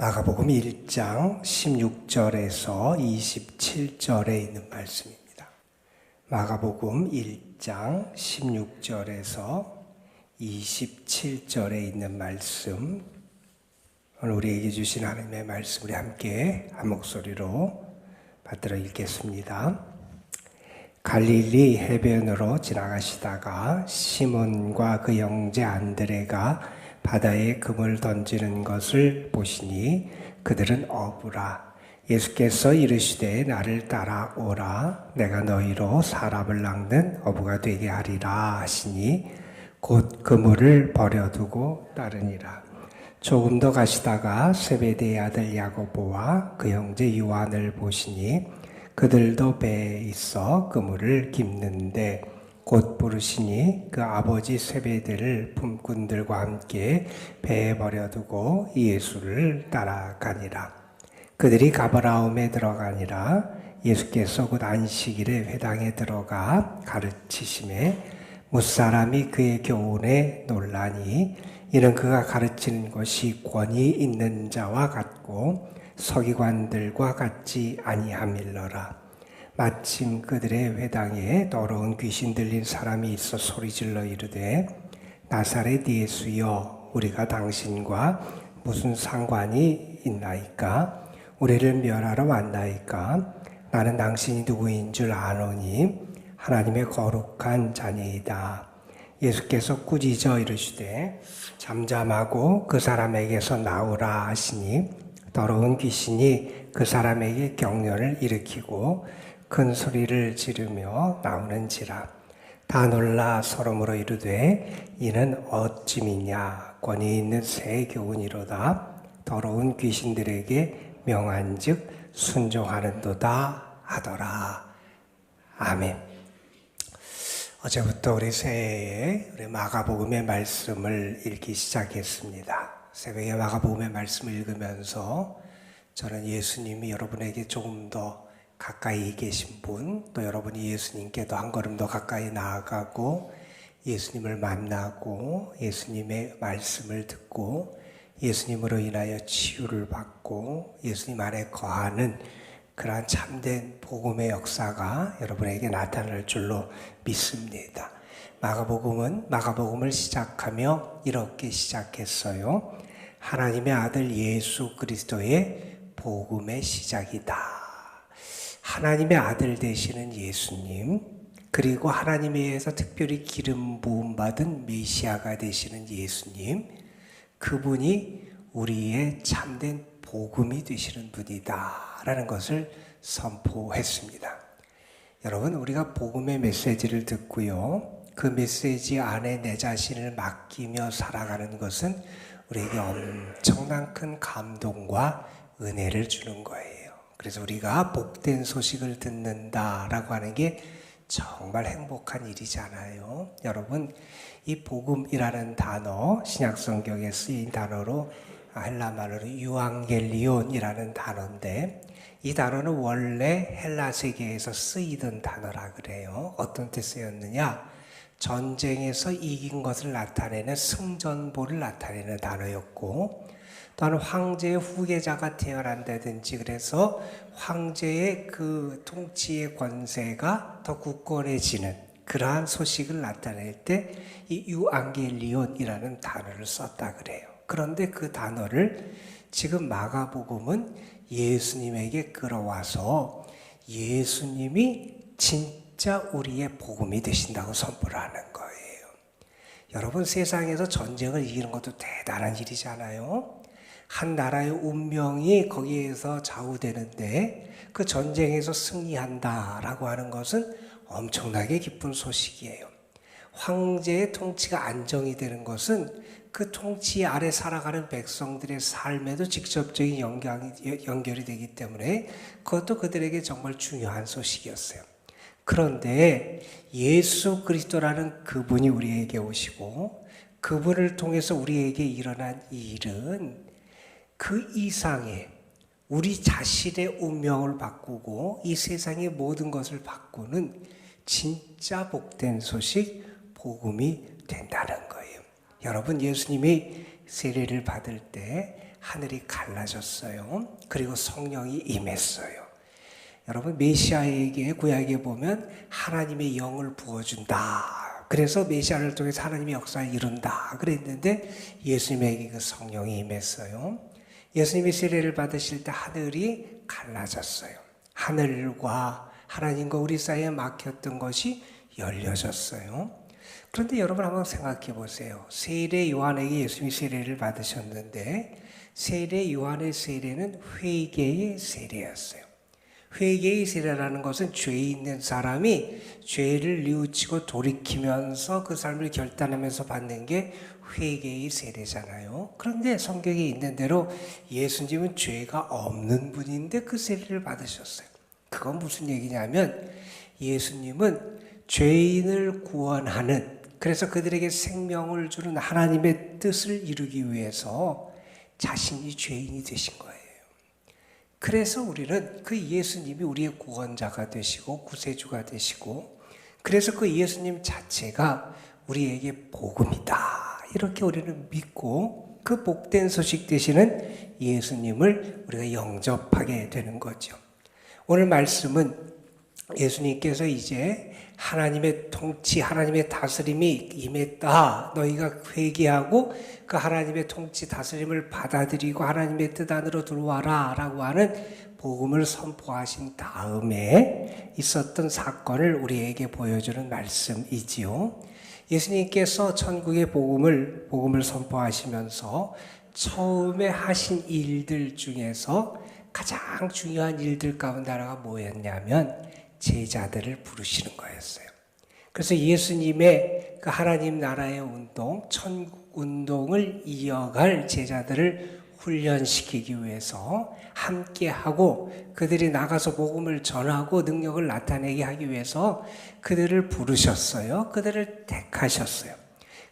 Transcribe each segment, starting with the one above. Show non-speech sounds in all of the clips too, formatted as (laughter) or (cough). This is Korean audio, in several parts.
마가복음 1장 16절에서 27절에 있는 말씀입니다. 마가복음 1장 16절에서 27절에 있는 말씀 오늘 우리에게 주신 하나님의 말씀 을 함께 한 목소리로 받들어 읽겠습니다. 갈릴리 해변으로 지나가시다가 시몬과 그 형제 안드레가 바다에 금을 던지는 것을 보시니 그들은 어부라. 예수께서 이르시되 나를 따라오라. 내가 너희로 사람을 낚는 어부가 되게 하리라 하시니 곧 그물을 버려두고 따르니라. 조금 더 가시다가 세베대의 아들 야고보와 그 형제 요한을 보시니 그들도 배에 있어 그물을 깁는데 곧 부르시니 그 아버지 세배들을 품꾼들과 함께 배에 버려두고 예수를 따라가니라. 그들이 가버라움에 들어가니라 예수께서 곧 안식일에 회당에 들어가 가르치심에 무사람이 그의 교훈에 놀라니 이는 그가 가르치는 것이 권위 있는 자와 같고 서기관들과 같지 아니함일러라. 마침 그들의 회당에 더러운 귀신 들린 사람이 있어 소리질러 이르되 나사렛 예수여 우리가 당신과 무슨 상관이 있나이까? 우리를 멸하러 왔나이까? 나는 당신이 누구인 줄 아노니 하나님의 거룩한 자녀이다. 예수께서 꾸짖어 이르시되 잠잠하고 그 사람에게서 나오라 하시니 더러운 귀신이 그 사람에게 경련을 일으키고 큰 소리를 지르며 나오는지라 다 놀라 서러으로 이르되 이는 어찌미냐 권위 있는 새 교훈이로다 더러운 귀신들에게 명한즉 순종하는도다 하더라 아멘. 어제부터 우리 새해에 우리 마가복음의 말씀을 읽기 시작했습니다. 새벽에 마가복음의 말씀을 읽으면서 저는 예수님이 여러분에게 조금 더 가까이 계신 분, 또 여러분이 예수님께 도 한 걸음 더 가까이 나아가고 예수님을 만나고 예수님의 말씀을 듣고 예수님으로 인하여 치유를 받고 예수님 안에 거하는 그러한 참된 복음의 역사가 여러분에게 나타날 줄로 믿습니다. 마가복음은 마가복음을 시작하며 이렇게 시작했어요. 하나님의 아들 예수 그리스도의 복음의 시작이다. 하나님의 아들 되시는 예수님, 그리고 하나님에 의해서 특별히 기름 부음 받은 메시아가 되시는 예수님, 그분이 우리의 참된 복음이 되시는 분이다라는 것을 선포했습니다. 여러분, 우리가 복음의 메시지를 듣고요. 그 메시지 안에 내 자신을 맡기며 살아가는 것은 우리에게 엄청난 큰 감동과 은혜를 주는 거예요. 그래서 우리가 복된 소식을 듣는다라고 하는 게 정말 행복한 일이잖아요. 여러분, 이 복음이라는 단어, 신약 성경에 쓰인 단어로 헬라 말로 유앙겔리온이라는 단어인데 이 단어는 원래 헬라 세계에서 쓰이던 단어라 그래요. 어떤 때 쓰였느냐? 전쟁에서 이긴 것을 나타내는 승전보를 나타내는 단어였고 또한 황제의 후계자가 태어난다든지 그래서 황제의 그 통치의 권세가 더 굳건해지는 그러한 소식을 나타낼 때 이 유앙겔리온이라는 단어를 썼다 그래요. 그런데 그 단어를 지금 마가복음은 예수님에게 끌어와서 예수님이 진짜 우리의 복음이 되신다고 선포를 하는 거예요. 여러분 세상에서 전쟁을 이기는 것도 대단한 일이잖아요. 한 나라의 운명이 거기에서 좌우되는데 그 전쟁에서 승리한다라고 하는 것은 엄청나게 기쁜 소식이에요. 황제의 통치가 안정이 되는 것은 그 통치 아래 살아가는 백성들의 삶에도 직접적인 연결이, 연결이 되기 때문에 그것도 그들에게 정말 중요한 소식이었어요. 그런데 예수 그리스도라는 그분이 우리에게 오시고 그분을 통해서 우리에게 일어난 이 일은 그 이상의 우리 자신의 운명을 바꾸고 이 세상의 모든 것을 바꾸는 진짜 복된 소식, 복음이 된다는 거예요. 여러분, 예수님이 세례를 받을 때 하늘이 갈라졌어요. 그리고 성령이 임했어요. 여러분 메시아에게 구약에 보면 하나님의 영을 부어준다. 그래서 메시아를 통해서 하나님의 역사를 이룬다. 그랬는데 예수님에게 그 성령이 임했어요. 예수님이 세례를 받으실 때 하늘이 갈라졌어요. 하늘과 하나님과 우리 사이에 막혔던 것이 열려졌어요. 그런데 여러분 한번 생각해 보세요. 세례 요한에게 예수님이 세례를 받으셨는데 세례 요한의 세례는 회개의 세례였어요. 회개의 세례라는 것은 죄 있는 사람이 죄를 뉘우치고 돌이키면서 그 삶을 결단하면서 받는 게 회개의 세례잖아요. 그런데 성경에 있는 대로 예수님은 죄가 없는 분인데 그 세례를 받으셨어요. 그건 무슨 얘기냐면 예수님은 죄인을 구원하는 그래서 그들에게 생명을 주는 하나님의 뜻을 이루기 위해서 자신이 죄인이 되신 거예요. 그래서 우리는 그 예수님이 우리의 구원자가 되시고 구세주가 되시고 그래서 그 예수님 자체가 우리에게 복음이다. 이렇게 우리는 믿고 그 복된 소식 되시는 예수님을 우리가 영접하게 되는 거죠. 오늘 말씀은 예수님께서 이제 하나님의 통치, 하나님의 다스림이 임했다. 너희가 회개하고 그 하나님의 통치, 다스림을 받아들이고 하나님의 뜻 안으로 들어와라. 라고 하는 복음을 선포하신 다음에 있었던 사건을 우리에게 보여주는 말씀이지요. 예수님께서 천국의 복음을, 복음을 선포하시면서 처음에 하신 일들 중에서 가장 중요한 일들 가운데 하나가 뭐였냐면 제자들을 부르시는 거였어요. 그래서 예수님의 그 하나님 나라의 운동, 천국 운동을 이어갈 제자들을 훈련시키기 위해서 함께하고 그들이 나가서 복음을 전하고 능력을 나타내게 하기 위해서 그들을 부르셨어요. 그들을 택하셨어요.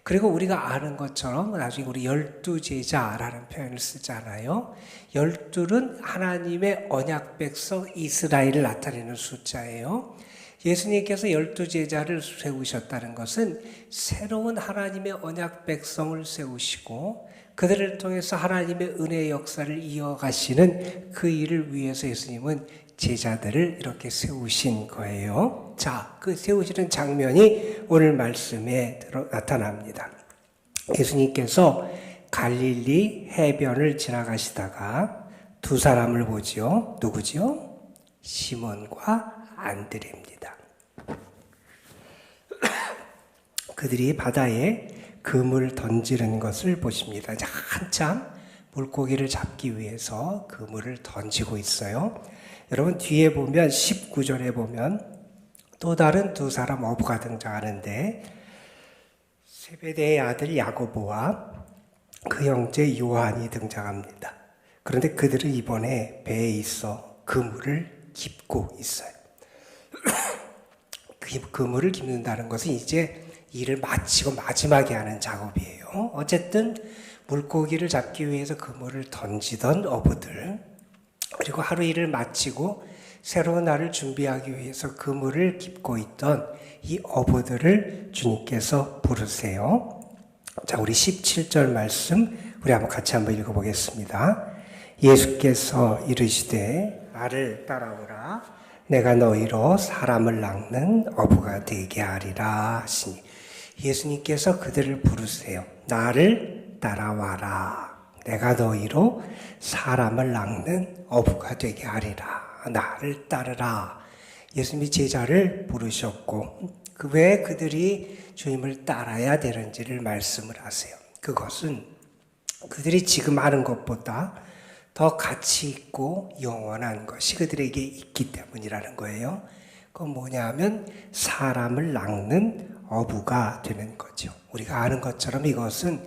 그리고 우리가 아는 것처럼 나중에 우리 열두 제자라는 표현을 쓰잖아요. 열둘은 하나님의 언약 백성 이스라엘을 나타내는 숫자예요. 예수님께서 열두 제자를 세우셨다는 것은 새로운 하나님의 언약 백성을 세우시고 그들을 통해서 하나님의 은혜의 역사를 이어가시는 그 일을 위해서 예수님은 제자들을 이렇게 세우신 거예요. 자, 그 세우시는 장면이 오늘 말씀에 나타납니다. 예수님께서 갈릴리 해변을 지나가시다가 두 사람을 보지요. 누구지요? 시몬과 안드레입니다. (coughs) 그들이 바다에 금을 던지는 것을 보십니다. 한참 물고기를 잡기 위해서 그물을 던지고 있어요. 여러분 뒤에 보면 19절에 보면 또 다른 두 사람 어부가 등장하는데 세베대의 아들 야고보와 그 형제 요한이 등장합니다. 그런데 그들은 이번에 배에 있어 그물을 깁고 있어요. (clears throat) 그 그물을 깁는다는 것은 이제 일을 마치고 마지막에 하는 작업이에요. 어쨌든 물고기를 잡기 위해서 그물을 던지던 어부들 그리고 하루 일을 마치고 새로운 날을 준비하기 위해서 그물을 깁고 있던 이 어부들을 주님께서 부르세요. 자, 우리 17절 말씀 우리 한번 같이 한번 읽어 보겠습니다. 예수께서 이르시되 나를 따라오라 내가 너희로 사람을 낚는 어부가 되게 하리라 하시니 예수님께서 그들을 부르세요. 나를 따라와라. 내가 너희로 사람을 낚는 어부가 되게 하리라. 나를 따르라. 예수님이 제자를 부르셨고 그 왜 그들이 주님을 따라야 되는지를 말씀을 하세요. 그것은 그들이 지금 하는 것보다 더 가치 있고 영원한 것이 그들에게 있기 때문이라는 거예요. 그건 뭐냐면 사람을 낚는 어부가 되는 거죠. 우리가 아는 것처럼 이것은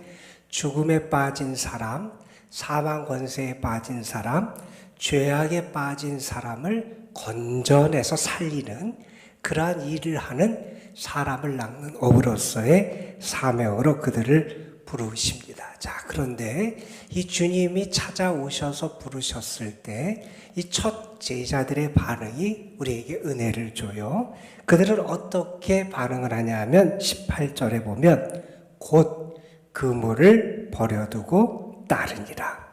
죽음에 빠진 사람, 사망 권세에 빠진 사람, 죄악에 빠진 사람을 건져내서 살리는 그러한 일을 하는 사람을 낚는 어부로서의 사명으로 그들을 부르십니다. 자, 그런데 이 주님이 찾아오셔서 부르셨을 때 이 첫 제자들의 반응이 우리에게 은혜를 줘요. 그들은 어떻게 반응을 하냐 하면 18절에 보면 곧 그물을 버려두고 따르니라.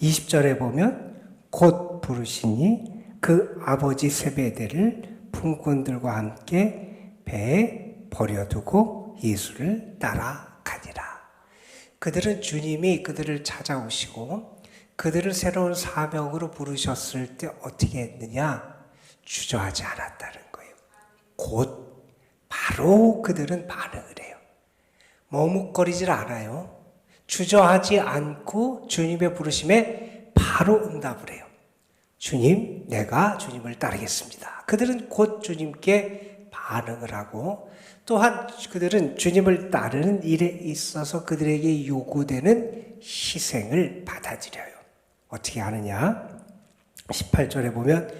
20절에 보면 곧 부르시니 그 아버지 세베대를 품꾼들과 함께 배에 버려두고 예수를 따라가니라. 그들은 주님이 그들을 찾아오시고 그들을 새로운 사명으로 부르셨을 때 어떻게 했느냐? 주저하지 않았다는 거예요. 곧 바로 그들은 반응을 해요. 머뭇거리질 않아요. 주저하지 않고 주님의 부르심에 바로 응답을 해요. 주님, 내가 주님을 따르겠습니다. 그들은 곧 주님께 반응을 하고 또한 그들은 주님을 따르는 일에 있어서 그들에게 요구되는 희생을 받아들여요. 어떻게 하느냐? 18절에 보면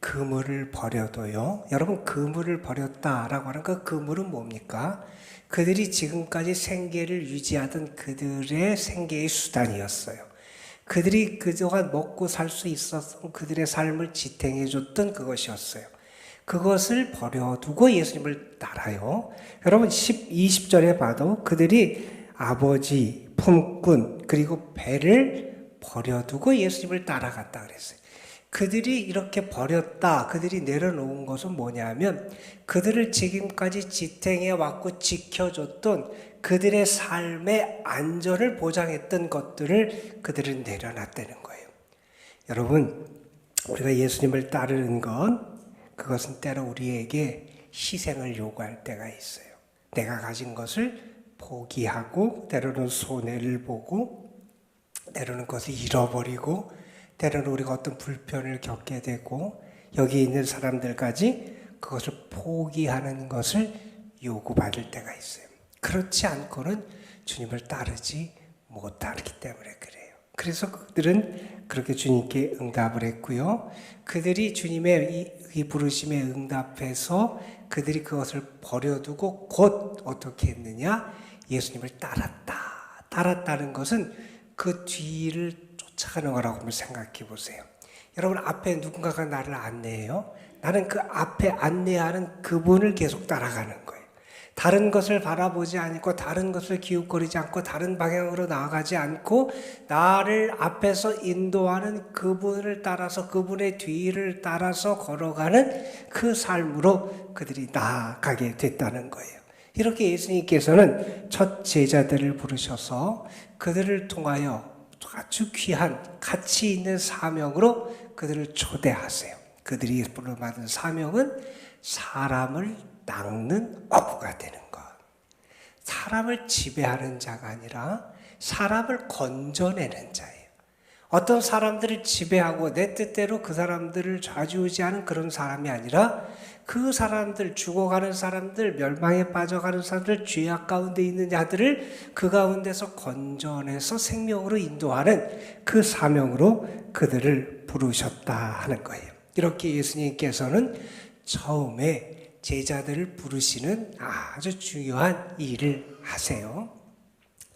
그물을 버려도요. 여러분 그물을 버렸다라고 하는 그 그물은 뭡니까? 그들이 지금까지 생계를 유지하던 그들의 생계의 수단이었어요. 그들이 그동안 먹고 살 수 있었던 그들의 삶을 지탱해 줬던 그것이었어요. 그것을 버려두고 예수님을 따라요. 여러분 10, 20절에 봐도 그들이 아버지, 품꾼, 그리고 배를 버려두고 예수님을 따라갔다 그랬어요. 그들이 이렇게 버렸다, 그들이 내려놓은 것은 뭐냐면 그들을 지금까지 지탱해 왔고 지켜줬던 그들의 삶의 안전을 보장했던 것들을 그들은 내려놨다는 거예요. 여러분, 우리가 예수님을 따르는 건 그것은 때로 우리에게 희생을 요구할 때가 있어요. 내가 가진 것을 포기하고 때로는 손해를 보고 때로는 그것을 잃어버리고 때로는 우리가 어떤 불편을 겪게 되고 여기 있는 사람들까지 그것을 포기하는 것을 요구받을 때가 있어요. 그렇지 않고는 주님을 따르지 못하기 때문에 그래요. 그래서 그들은 그렇게 주님께 응답을 했고요. 그들이 주님의 이, 이 부르심에 응답해서 그들이 그것을 버려두고 곧 어떻게 했느냐? 예수님을 따랐다. 따랐다는 것은 그 뒤를 쫓아가는 거라고 한번 생각해 보세요. 여러분 앞에 누군가가 나를 안내해요. 나는 그 앞에 안내하는 그분을 계속 따라가는 거예요. 다른 것을 바라보지 않고 다른 것을 기웃거리지 않고 다른 방향으로 나아가지 않고 나를 앞에서 인도하는 그분을 따라서 그분의 뒤를 따라서 걸어가는 그 삶으로 그들이 나아가게 됐다는 거예요. 이렇게 예수님께서는 첫 제자들을 부르셔서 그들을 통하여 아주 귀한 가치 있는 사명으로 그들을 초대하세요. 그들이 부름받은 사명은 사람을 낚는 어부가 되는 것. 사람을 지배하는 자가 아니라 사람을 건져내는 자예요. 어떤 사람들을 지배하고 내 뜻대로 그 사람들을 좌지우지하는 그런 사람이 아니라 그 사람들, 죽어가는 사람들, 멸망에 빠져가는 사람들, 죄악 가운데 있는 자들을 그 가운데서 건져내서 생명으로 인도하는 그 사명으로 그들을 부르셨다 하는 거예요. 이렇게 예수님께서는 처음에 제자들을 부르시는 아주 중요한 일을 하세요.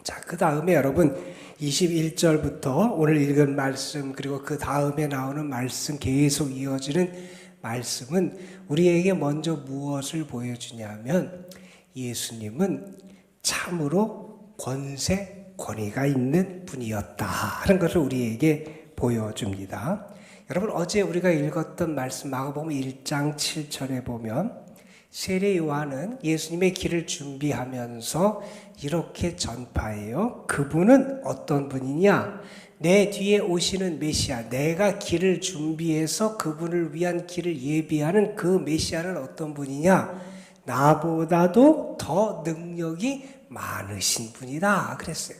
자, 그 다음에 여러분 21절부터 오늘 읽은 말씀 그리고 그 다음에 나오는 말씀 계속 이어지는 말씀은 우리에게 먼저 무엇을 보여주냐면 예수님은 참으로 권세, 권위가 있는 분이었다 하는 것을 우리에게 보여줍니다. 여러분 어제 우리가 읽었던 말씀 마가복음 1장 7절에 보면 세례 요한은 예수님의 길을 준비하면서 이렇게 전파해요. 그분은 어떤 분이냐? 내 뒤에 오시는 메시아, 내가 길을 준비해서 그분을 위한 길을 예비하는 그 메시아는 어떤 분이냐? 나보다도 더 능력이 많으신 분이다. 그랬어요.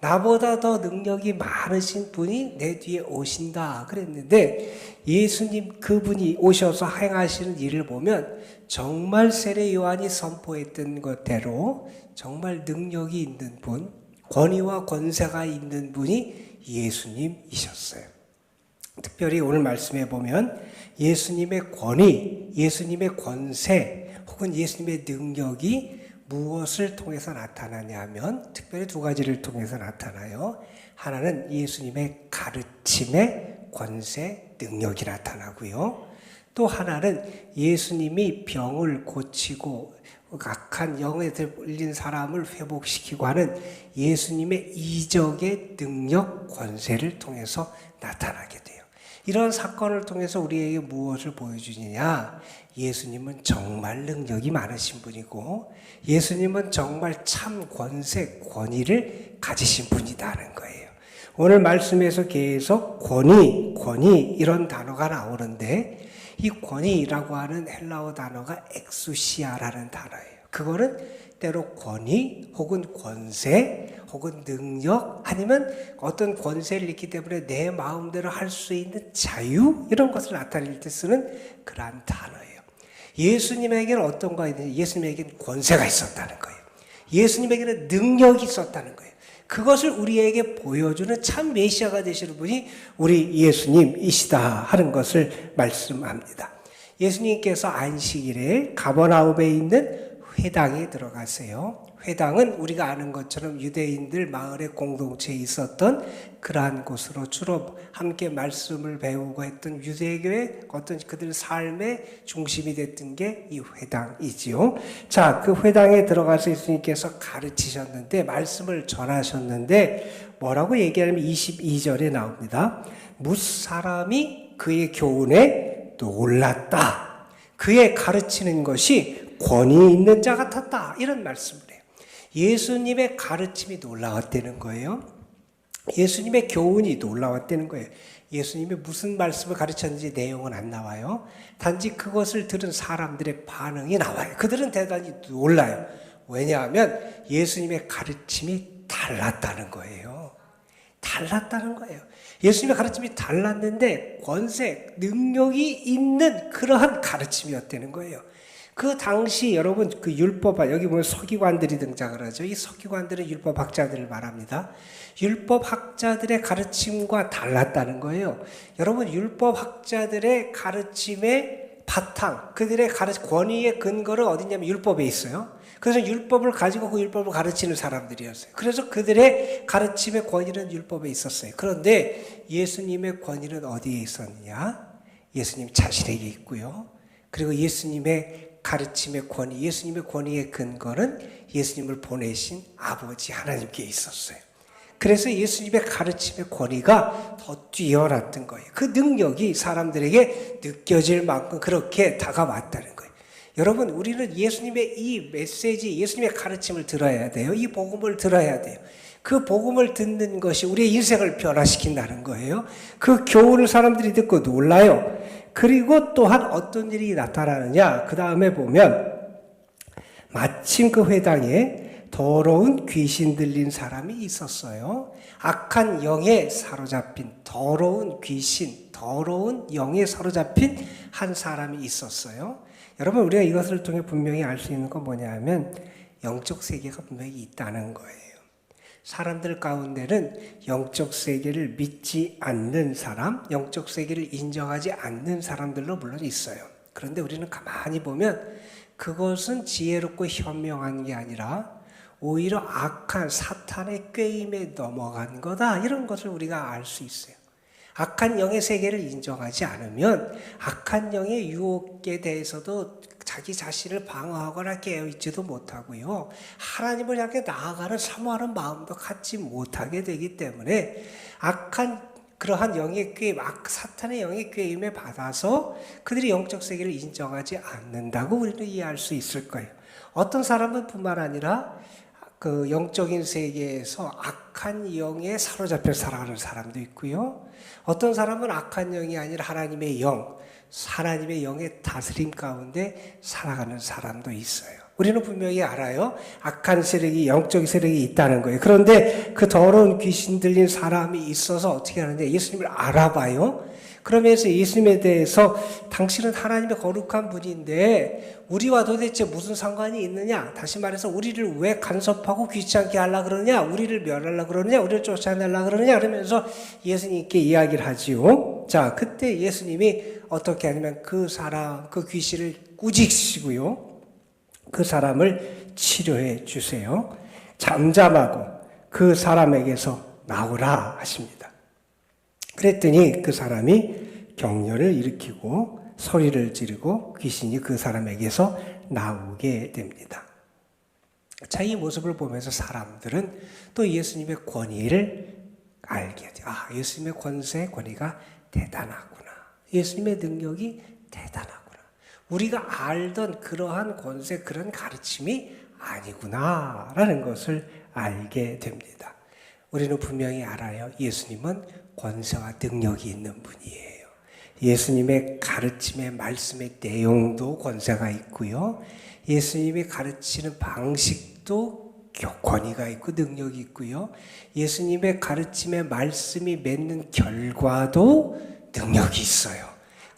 나보다 더 능력이 많으신 분이 내 뒤에 오신다. 그랬는데 예수님 그분이 오셔서 행하시는 일을 보면 정말 세례 요한이 선포했던 것대로 정말 능력이 있는 분, 권위와 권세가 있는 분이 예수님이셨어요. 특별히 오늘 말씀해 보면 예수님의 권위, 예수님의 권세, 혹은 예수님의 능력이 무엇을 통해서 나타나냐면 특별히 두 가지를 통해서 나타나요. 하나는 예수님의 가르침의 권세, 능력이 나타나고요. 또 하나는 예수님이 병을 고치고 악한 영에 들린 사람을 회복시키고 하는 예수님의 이적의 능력, 권세를 통해서 나타나게 돼요. 이런 사건을 통해서 우리에게 무엇을 보여주느냐? 예수님은 정말 능력이 많으신 분이고, 예수님은 정말 참 권세, 권위를 가지신 분이다는 거예요. 오늘 말씀에서 계속 권위, 권위 이런 단어가 나오는데, 이 권위라고 하는 헬라어 단어가 엑수시아라는 단어예요. 그거는 때로 권위 혹은 권세 혹은 능력 아니면 어떤 권세를 잃기 때문에 내 마음대로 할 수 있는 자유 이런 것을 나타낼 때 쓰는 그러한 단어예요. 예수님에게는 어떤 거 있느냐? 예수님에게는 권세가 있었다는 거예요. 예수님에게는 능력이 있었다는 거예요. 그것을 우리에게 보여주는 참 메시아가 되시는 분이 우리 예수님이시다 하는 것을 말씀합니다. 예수님께서 안식일에 가버나움에 있는 회당에 들어가세요. 회당은 우리가 아는 것처럼 유대인들 마을의 공동체에 있었던 그러한 곳으로 주로 함께 말씀을 배우고 했던 유대교의 어떤 그들 삶의 중심이 됐던 게 이 회당이지요. 자, 그 회당에 들어가서 예수님께서 가르치셨는데 말씀을 전하셨는데 뭐라고 얘기하면 22절에 나옵니다. 무사람이 그의 교훈에 놀랐다. 그의 가르치는 것이 권위 있는 자 같았다. 이런 말씀을. 예수님의 가르침이 놀라웠다는 거예요. 예수님의 교훈이 놀라웠다는 거예요. 예수님이 무슨 말씀을 가르쳤는지 내용은 안 나와요. 단지 그것을 들은 사람들의 반응이 나와요. 그들은 대단히 놀라요. 왜냐하면 예수님의 가르침이 달랐다는 거예요. 달랐다는 거예요. 예수님의 가르침이 달랐는데 권세, 능력이 있는 그러한 가르침이었다는 거예요. 그 당시 여러분 그 율법 여기 보면 서기관들이 등장을 하죠. 이 서기관들은 율법 학자들을 말합니다. 율법 학자들의 가르침과 달랐다는 거예요. 여러분 율법 학자들의 가르침의 바탕, 그들의 가르 권위의 근거는 어디냐면 율법에 있어요. 그래서 율법을 가지고 그 율법을 가르치는 사람들이었어요. 그래서 그들의 가르침의 권위는 율법에 있었어요. 그런데 예수님의 권위는 어디에 있었느냐? 예수님 자신에게 있고요. 그리고 예수님의 가르침의 권위, 예수님의 권위의 근거는 예수님을 보내신 아버지 하나님께 있었어요. 그래서 예수님의 가르침의 권위가 더 뛰어났던 거예요. 그 능력이 사람들에게 느껴질 만큼 그렇게 다가왔다는 거예요. 여러분, 우리는 예수님의 이 메시지, 예수님의 가르침을 들어야 돼요. 이 복음을 들어야 돼요. 그 복음을 듣는 것이 우리의 인생을 변화시킨다는 거예요. 그 교훈을 사람들이 듣고 놀라요. 그리고 또한 어떤 일이 나타나느냐. 그 다음에 보면 마침 그 회당에 더러운 귀신 들린 사람이 있었어요. 악한 영에 사로잡힌 더러운 귀신, 더러운 영에 사로잡힌 한 사람이 있었어요. 여러분, 우리가 이것을 통해 분명히 알 수 있는 건 뭐냐 하면 영적 세계가 분명히 있다는 거예요. 사람들 가운데는 영적 세계를 믿지 않는 사람, 영적 세계를 인정하지 않는 사람들로 물론 있어요. 그런데 우리는 가만히 보면 그것은 지혜롭고 현명한 게 아니라 오히려 악한 사탄의 꾀임에 넘어간 거다. 이런 것을 우리가 알 수 있어요. 악한 영의 세계를 인정하지 않으면 악한 영의 유혹에 대해서도 자기 자신을 방어하거나 깨어있지도 못하고요. 하나님을 향해 나아가는 사모하는 마음도 갖지 못하게 되기 때문에 악한 그러한 영의 꾀임, 악, 사탄의 영의 꾀임에 받아서 그들이 영적 세계를 인정하지 않는다고 우리는 이해할 수 있을 거예요. 어떤 사람은 뿐만 아니라 그 영적인 세계에서 악한 영에 사로잡혀 살아가는 사람도 있고요. 어떤 사람은 악한 영이 아니라 하나님의 영, 하나님의 영의 다스림 가운데 살아가는 사람도 있어요. 우리는 분명히 알아요. 악한 세력이, 영적 세력이 있다는 거예요. 그런데 그 더러운 귀신 들린 사람이 있어서 어떻게 하는데 예수님을 알아봐요. 그러면서 예수님에 대해서 당신은 하나님의 거룩한 분인데 우리와 도대체 무슨 상관이 있느냐? 다시 말해서 우리를 왜 간섭하고 귀찮게 하려 그러냐? 우리를 멸하려 그러느냐? 우리를 쫓아내려 그러느냐? 그러면서 예수님께 이야기를 하지요. 자, 그때 예수님이 어떻게 하냐면 그 사람, 그 귀신을 꾸짖으시고요. 그 사람을 치료해 주세요. 잠잠하고 그 사람에게서 나오라 하십니다. 그랬더니 그 사람이 격려를 일으키고 소리를 지르고 귀신이 그 사람에게서 나오게 됩니다. 자, 이 모습을 보면서 사람들은 또 예수님의 권위를 알게 돼요. 아, 예수님의 권세, 권위가 대단하구나. 예수님의 능력이 대단하구나. 우리가 알던 그러한 권세, 그런 가르침이 아니구나. 라는 것을 알게 됩니다. 우리는 분명히 알아요. 예수님은 권세와 능력이 있는 분이에요. 예수님의 가르침의 말씀의 내용도 권세가 있고요. 예수님이 가르치는 방식도 권위가 있고 능력이 있고요. 예수님의 가르침의 말씀이 맺는 결과도 능력이 있어요.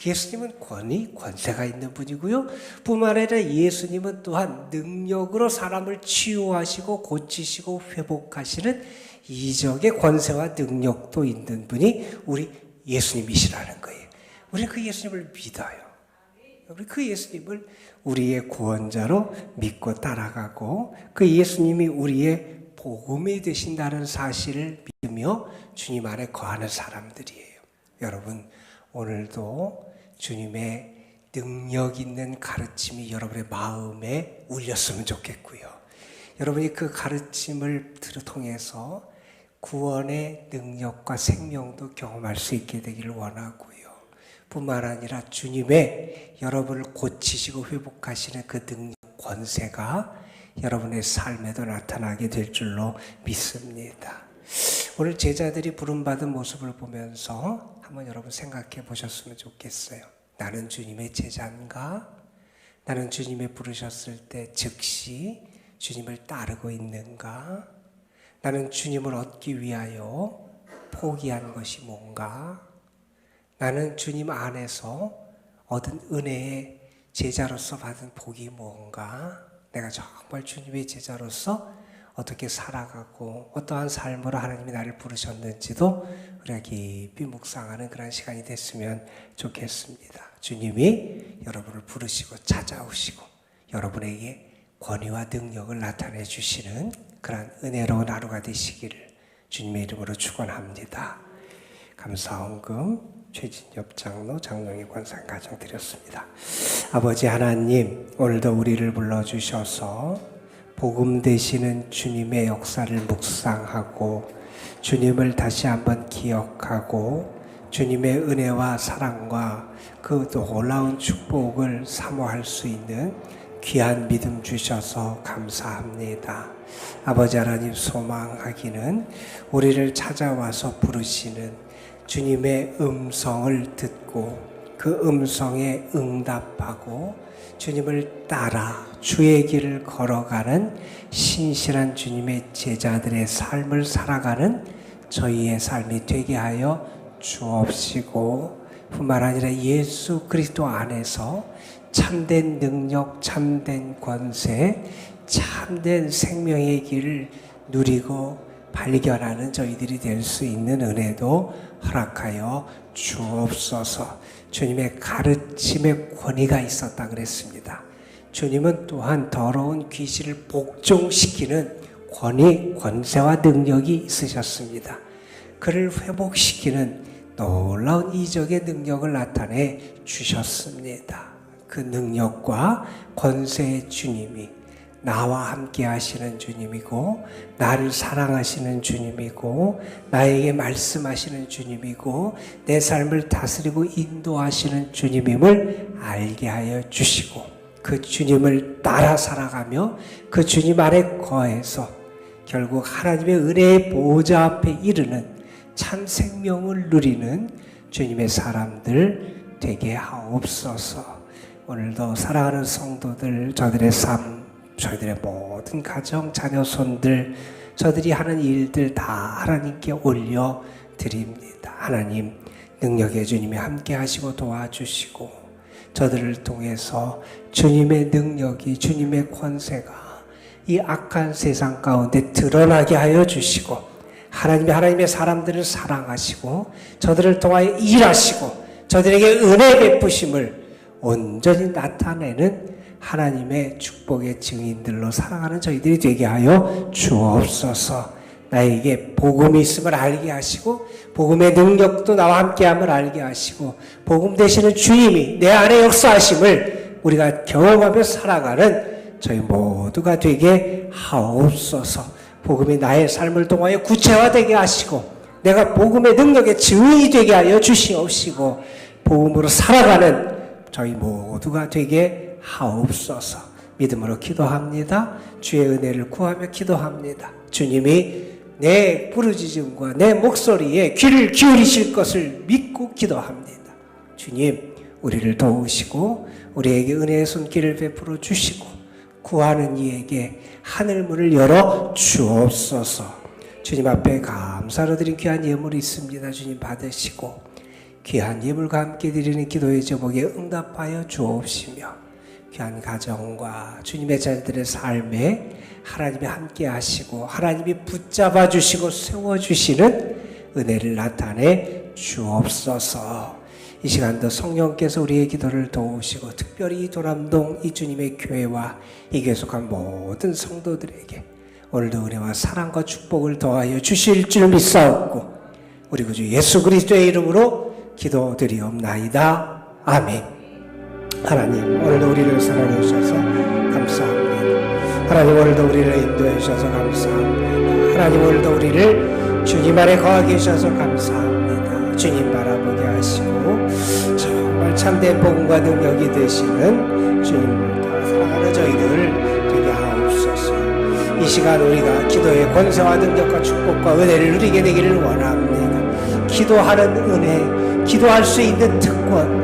예수님은 권위, 권세가 있는 분이고요. 뿐만 아니라 예수님은 또한 능력으로 사람을 치유하시고 고치시고 회복하시는 이적의 권세와 능력도 있는 분이 우리 예수님이시라는 거예요. 우리 그 예수님을 믿어요. 우리 그 예수님을 우리의 구원자로 믿고 따라가고 그 예수님이 우리의 복음이 되신다는 사실을 믿으며 주님 안에 거하는 사람들이에요. 여러분, 오늘도 주님의 능력 있는 가르침이 여러분의 마음에 울렸으면 좋겠고요. 여러분이 그 가르침을 통해서 구원의 능력과 생명도 경험할 수 있게 되기를 원하고요. 뿐만 아니라 주님의 여러분을 고치시고 회복하시는 그 능력, 권세가 여러분의 삶에도 나타나게 될 줄로 믿습니다. 오늘 제자들이 부름받은 모습을 보면서 한번 여러분 생각해 보셨으면 좋겠어요. 나는 주님의 제자인가? 나는 주님의 부르셨을 때 즉시 주님을 따르고 있는가? 나는 주님을 얻기 위하여 포기한 것이 뭔가? 나는 주님 안에서 얻은 은혜의 제자로서 받은 복이 뭔가? 내가 정말 주님의 제자로서 어떻게 살아가고 어떠한 삶으로 하나님이 나를 부르셨는지도 우리가 깊이 묵상하는 그런 시간이 됐으면 좋겠습니다. 주님이 여러분을 부르시고 찾아오시고 여러분에게 권위와 능력을 나타내 주시는 그러 은혜로운 하루가 되시기를 주님의 이름으로 축원합니다. 감사원금 최진엽 장로 장로의 권상 가정 드렸습니다. 아버지 하나님 오늘도 우리를 불러주셔서 복음 되시는 주님의 역사를 묵상하고 주님을 다시 한번 기억하고 주님의 은혜와 사랑과 그 놀라운 축복을 사모할 수 있는 귀한 믿음 주셔서 감사합니다. 아버지 하나님 소망하기는 우리를 찾아와서 부르시는 주님의 음성을 듣고 그 음성에 응답하고 주님을 따라 주의 길을 걸어가는 신실한 주님의 제자들의 삶을 살아가는 저희의 삶이 되게 하여 주옵시고 뿐만 아니라 예수 그리스도 안에서 참된 능력, 참된 권세, 참된 생명의 길을 누리고 발견하는 저희들이 될 수 있는 은혜도 허락하여 주옵소서. 주님의 가르침의 권위가 있었다 그랬습니다. 주님은 또한 더러운 귀신을 복종시키는 권위, 권세와 능력이 있으셨습니다. 그를 회복시키는 놀라운 이적의 능력을 나타내 주셨습니다. 그 능력과 권세의 주님이 나와 함께 하시는 주님이고, 나를 사랑하시는 주님이고, 나에게 말씀하시는 주님이고, 내 삶을 다스리고 인도하시는 주님임을 알게 하여 주시고, 그 주님을 따라 살아가며 그 주님 안에 거해서 결국 하나님의 은혜의 보좌 앞에 이르는 참 생명을 누리는 주님의 사람들 되게 하옵소서. 오늘도 사랑하는 성도들 저들의 삶 저희들의 모든 가정, 자녀, 손들, 저들이 하는 일들 다 하나님께 올려 드립니다. 하나님, 능력의 주님이 함께 하시고 도와주시고, 저들을 통해서 주님의 능력이, 주님의 권세가 이 악한 세상 가운데 드러나게 하여 주시고, 하나님이 하나님의 사람들을 사랑하시고, 저들을 통하여 일하시고, 저들에게 은혜 베푸심을 온전히 나타내는 하나님의 축복의 증인들로 살아가는 저희들이 되게 하여 주옵소서. 나에게 복음이 있음을 알게 하시고 복음의 능력도 나와 함께함을 알게 하시고 복음 되시는 주님이 내 안에 역사하심을 우리가 경험하며 살아가는 저희 모두가 되게 하옵소서. 복음이 나의 삶을 통하여 구체화되게 하시고 내가 복음의 능력의 증인이 되게 하여 주시옵시고 복음으로 살아가는 저희 모두가 되게 하옵소서. 믿음으로 기도합니다. 주의 은혜를 구하며 기도합니다. 주님이 내 부르짖음과 내 목소리에 귀를 기울이실 것을 믿고 기도합니다. 주님, 우리를 도우시고 우리에게 은혜의 손길을 베풀어 주시고 구하는 이에게 하늘 문을 열어 주옵소서. 주님 앞에 감사로 드린 귀한 예물이 있습니다. 주님 받으시고 귀한 예물과 함께 드리는 기도의 제목에 응답하여 주옵시며 귀한 가정과 주님의 자녀들의 삶에 하나님이 함께 하시고 하나님이 붙잡아 주시고 세워 주시는 은혜를 나타내 주옵소서. 이 시간도 성령께서 우리의 기도를 도우시고 특별히 이 도남동 이 주님의 교회와 이 교회 속한 모든 성도들에게 오늘도 은혜와 사랑과 축복을 더하여 주실 줄 믿사옵고 우리 구주 예수 그리스도의 이름으로 기도드리옵나이다. 아멘. 하나님 오늘도 우리를 사랑해 주셔서 감사합니다. 하나님 오늘도 우리를 인도해 주셔서 감사합니다. 하나님 오늘도 우리를 주님 안에 거하게 해주셔서 감사합니다. 주님 바라보게 하시고 정말 참된 복음과 능력이 되시는 주님을 더 사랑하는 저희들 되게 하옵소서. 이 시간 우리가 기도의 권세와 능력과 축복과 은혜를 누리게 되기를 원합니다. 기도하는 은혜, 기도할 수 있는 특권,